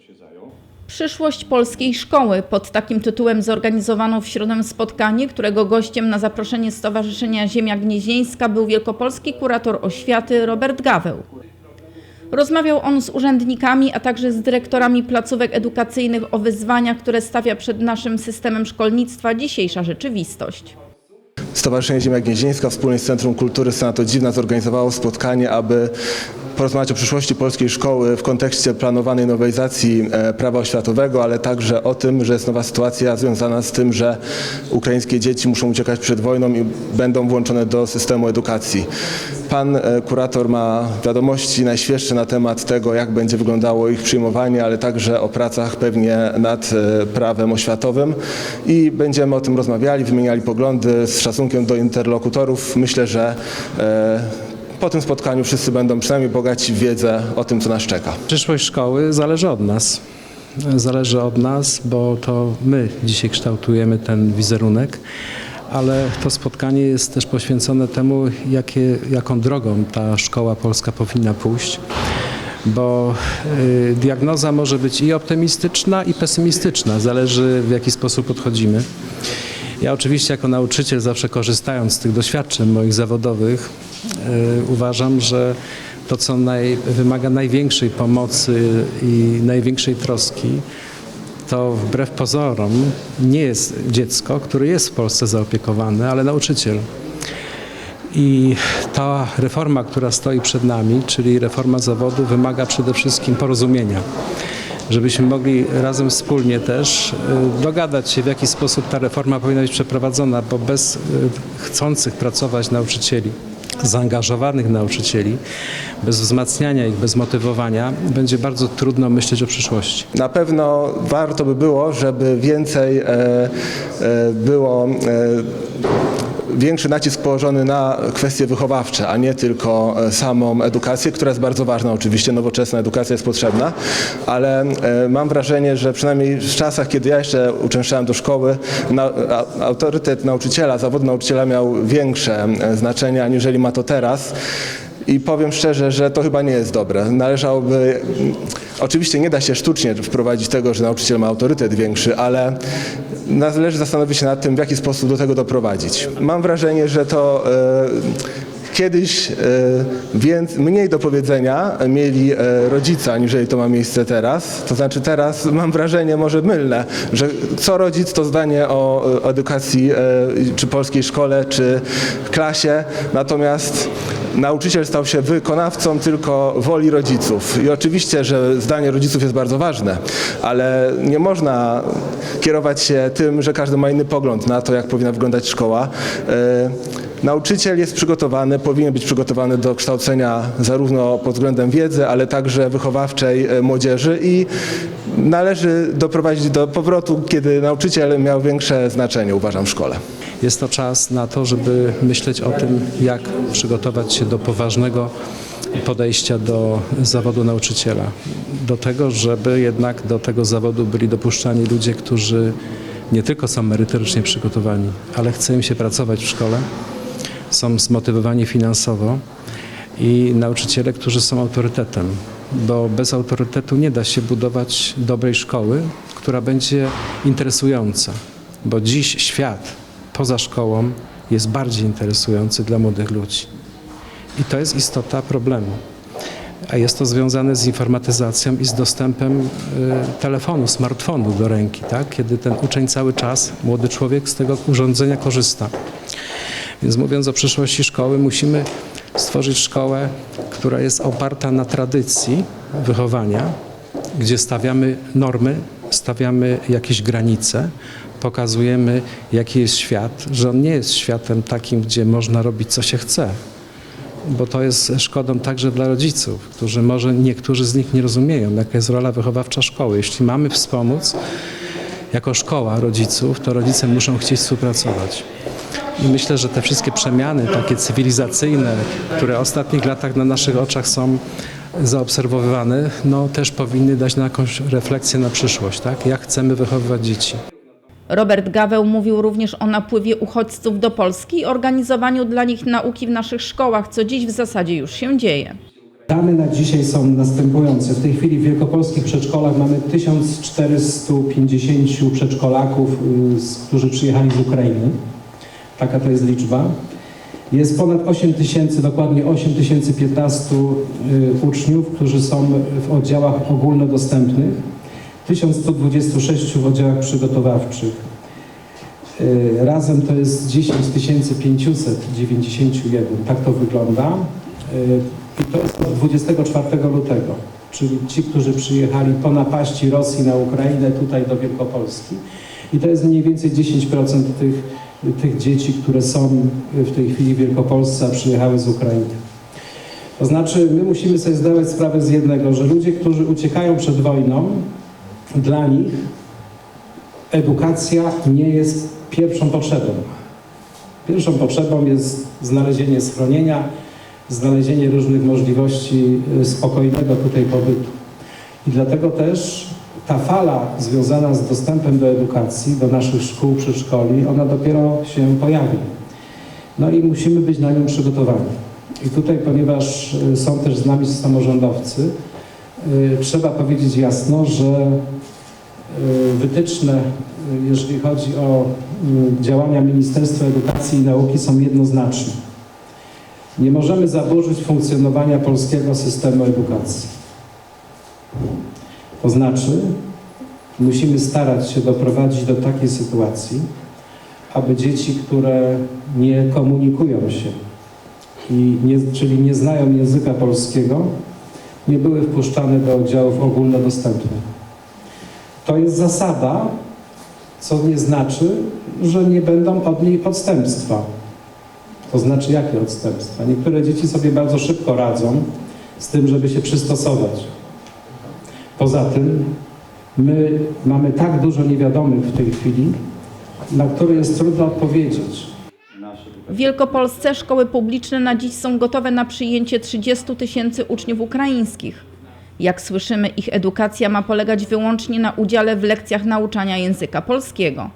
się zajął. Przyszłość polskiej szkoły. Pod takim tytułem zorganizowano w środę spotkanie, którego gościem na zaproszenie Stowarzyszenia Ziemia Gnieźnieńska był wielkopolski kurator oświaty Robert Gaweł. Rozmawiał on z urzędnikami, a także z dyrektorami placówek edukacyjnych o wyzwaniach, które stawia przed naszym systemem szkolnictwa dzisiejsza rzeczywistość. Stowarzyszenie Ziemia Gnieźnieńska wspólnie z Centrum Kultury Senato Dziwna zorganizowało spotkanie, aby porozmawiać o przyszłości polskiej szkoły w kontekście planowanej nowelizacji e, prawa oświatowego, ale także o tym, że jest nowa sytuacja związana z tym, że ukraińskie dzieci muszą uciekać przed wojną i będą włączone do systemu edukacji. Pan e, kurator ma wiadomości najświeższe na temat tego, jak będzie wyglądało ich przyjmowanie, ale także o pracach pewnie nad e, prawem oświatowym i będziemy o tym rozmawiali, wymieniali poglądy z szacunkiem do interlokutorów. Myślę, że po tym spotkaniu wszyscy będą przynajmniej bogaci w wiedzę o tym, co nas czeka. Przyszłość szkoły zależy od nas. Zależy od nas, bo to my dzisiaj kształtujemy ten wizerunek, ale to spotkanie jest też poświęcone temu, jakie, jaką drogą ta szkoła polska powinna pójść. Bo y, diagnoza może być i optymistyczna, i pesymistyczna, zależy w jaki sposób podchodzimy. Ja oczywiście jako nauczyciel zawsze korzystając z tych doświadczeń moich zawodowych y, uważam, że to co naj, wymaga największej pomocy i największej troski to wbrew pozorom nie jest dziecko, które jest w Polsce zaopiekowane, ale nauczyciel. I ta reforma, która stoi przed nami, czyli reforma zawodu, wymaga przede wszystkim porozumienia żebyśmy mogli razem wspólnie też y, dogadać się, w jaki sposób ta reforma powinna być przeprowadzona, bo bez y, chcących pracować nauczycieli, zaangażowanych nauczycieli, bez wzmacniania ich, bez motywowania, będzie bardzo trudno myśleć o przyszłości. Na pewno warto by było, żeby więcej e, e, było e, większy nacisk położony na kwestie wychowawcze, a nie tylko e, samą edukację, która jest bardzo ważna. Oczywiście nowoczesna edukacja jest potrzebna, ale e, mam wrażenie, że przynajmniej w czasach, kiedy ja jeszcze uczęszczałem do szkoły, na, autorytet nauczyciela, zawód nauczyciela miał większe e, znaczenie, aniżeli ma to teraz. I powiem szczerze, że to chyba nie jest dobre. Należałoby. Oczywiście nie da się sztucznie wprowadzić tego, że nauczyciel ma autorytet większy, ale należy zastanowić się nad tym, w jaki sposób do tego doprowadzić. Mam wrażenie, że to. E, Kiedyś e, więc mniej do powiedzenia mieli e, rodzice, aniżeli to ma miejsce teraz. To znaczy teraz mam wrażenie, może mylne, że co rodzic to zdanie o, edukacji czy polskiej szkole, czy klasie. Natomiast nauczyciel stał się wykonawcą tylko woli rodziców. I oczywiście, że zdanie rodziców jest bardzo ważne, ale nie można kierować się tym, że każdy ma inny pogląd na to, jak powinna wyglądać szkoła. E, Nauczyciel jest przygotowany, powinien być przygotowany do kształcenia zarówno pod względem wiedzy, ale także wychowawczej e, młodzieży i należy doprowadzić do powrotu, kiedy nauczyciel miał większe znaczenie, uważam, w szkole. Jest to czas na to, żeby myśleć o tym, jak przygotować się do poważnego podejścia do zawodu nauczyciela. Do tego, żeby jednak do tego zawodu byli dopuszczani ludzie, którzy nie tylko są merytorycznie przygotowani, ale chce im się pracować w szkole, są zmotywowani finansowo i nauczyciele, którzy są autorytetem, bo bez autorytetu nie da się budować dobrej szkoły, która będzie interesująca, bo dziś świat poza szkołą jest bardziej interesujący dla młodych ludzi. I to jest istota problemu. A jest to związane z informatyzacją i z dostępem y, telefonu, smartfonu do ręki, tak? kiedy ten uczeń cały czas, młody człowiek z tego urządzenia korzysta. Więc mówiąc o przyszłości szkoły, musimy stworzyć szkołę, która jest oparta na tradycji wychowania, gdzie stawiamy normy, stawiamy jakieś granice, pokazujemy, jaki jest świat, że on nie jest światem takim, gdzie można robić co się chce, bo to jest szkodą także dla rodziców, którzy może niektórzy z nich nie rozumieją, jaka jest rola wychowawcza szkoły. Jeśli mamy wspomóc jako szkoła rodziców, to rodzice muszą chcieć współpracować. I myślę, że te wszystkie przemiany takie cywilizacyjne, które w ostatnich latach na naszych oczach są zaobserwowywane, no też powinny dać na jakąś refleksję na przyszłość, tak? Jak chcemy wychowywać dzieci. Robert Gaweł mówił również o napływie uchodźców do Polski i organizowaniu dla nich nauki w naszych szkołach, co dziś w zasadzie już się dzieje. Dane na dzisiaj są następujące. W tej chwili w wielkopolskich przedszkolach mamy 1450 przedszkolaków, y, którzy przyjechali z Ukrainy. Taka to jest liczba. Jest ponad 8 tysięcy, dokładnie 8015 y, uczniów, którzy są w oddziałach ogólnodostępnych, 1126 w oddziałach przygotowawczych. Y, Razem to jest 10 591, tak to wygląda. Y, I to jest od 24 lutego, czyli ci, którzy przyjechali po napaści Rosji na Ukrainę tutaj do Wielkopolski. I to jest mniej więcej 10% tych, tych dzieci, które są w tej chwili w Wielkopolsce, a przyjechały z Ukrainy. To znaczy, my musimy sobie zdawać sprawę z jednego, że ludzie, którzy uciekają przed wojną, dla nich edukacja nie jest pierwszą potrzebą. Pierwszą potrzebą jest znalezienie schronienia, znalezienie różnych możliwości y, spokojnego tutaj pobytu. I dlatego też ta fala związana z dostępem do edukacji, do naszych szkół, przedszkoli, ona dopiero się pojawi. No i musimy być na nią przygotowani. I tutaj, ponieważ y, są też z nami samorządowcy, trzeba powiedzieć jasno, że y, wytyczne, y, jeżeli chodzi o y, działania Ministerstwa Edukacji i Nauki są jednoznaczne. Nie możemy zaburzyć funkcjonowania polskiego systemu edukacji. To znaczy, musimy starać się doprowadzić do takiej sytuacji, aby dzieci, które nie komunikują się, i nie, czyli nie znają języka polskiego, nie były wpuszczane do oddziałów ogólnodostępnych. To jest zasada, co nie znaczy, że nie będą od niej odstępstwa. To znaczy jakie odstępstwa? Niektóre dzieci sobie bardzo szybko radzą z tym, żeby się przystosować. Poza tym my mamy tak dużo niewiadomych w tej chwili, na które jest trudno odpowiedzieć. W Wielkopolsce szkoły publiczne na dziś są gotowe na przyjęcie 30 tysięcy uczniów ukraińskich. Jak słyszymy, ich edukacja ma polegać wyłącznie na udziale w lekcjach nauczania języka polskiego.